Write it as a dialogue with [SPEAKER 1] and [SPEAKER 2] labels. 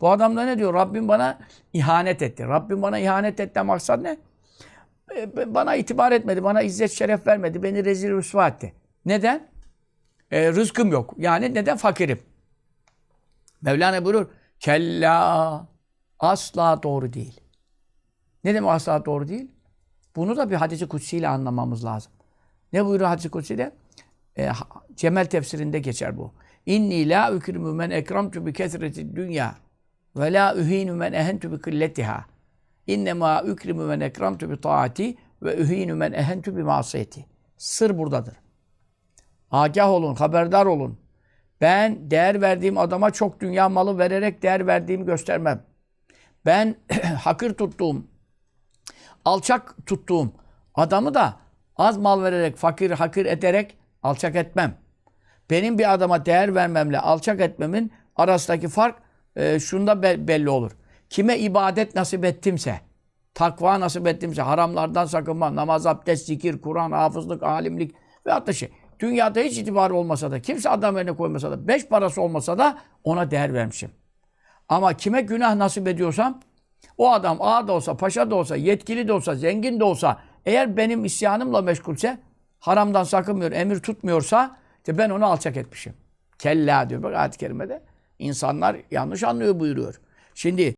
[SPEAKER 1] Bu adam da ne diyor? Rabbim bana ihanet etti. Rabbim bana ihanet etti maksat ne? E, Bana itibar etmedi, bana izzet şeref vermedi, beni rezil rüsva etti. Neden? E, rızkım yok. Yani neden? Fakirim. Mevlana buyurur. Kella asla doğru değil. Ne demek asla doğru değil? Bunu da bir hadisi kutsi ile anlamamız lazım. Ne buyuruyor hadisi kutsi'de? E, Cemel tefsirinde geçer bu. İnni la ukrimu men ekramtu bi kesreti dünya ve la uhinu men ehentu bi kılletiha. İnnemâ ukrimu men ekramtu bi taati ve uhinu men ehentu bi masiyeti. Sır buradadır. Agah olun, haberdar olun. Ben değer verdiğim adama çok dünya malı vererek değer verdiğimi göstermem. Ben hakır tuttuğum, alçak tuttuğum adamı da az mal vererek, fakir hakir ederek alçak etmem. Benim bir adama değer vermemle alçak etmemin arasındaki fark e, şunda be- belli olur. Kime ibadet nasip ettimse, takva nasip ettimse, haramlardan sakınma, namaz, abdest, zikir, Kur'an, hafızlık, alimlik ve hatta şey. Dünyada hiç itibarı olmasa da, kimse adam yerine koymasa da, beş parası olmasa da ona değer vermişim. Ama kime günah nasip ediyorsam o adam ağa da olsa, paşa da olsa, yetkili de olsa, zengin de olsa eğer benim isyanımla meşgulse, haramdan sakınmıyor, emir tutmuyorsa işte ben onu alçak etmişim. Kella diyor bak ayet-i kerimede. İnsanlar yanlış anlıyor buyuruyor. Şimdi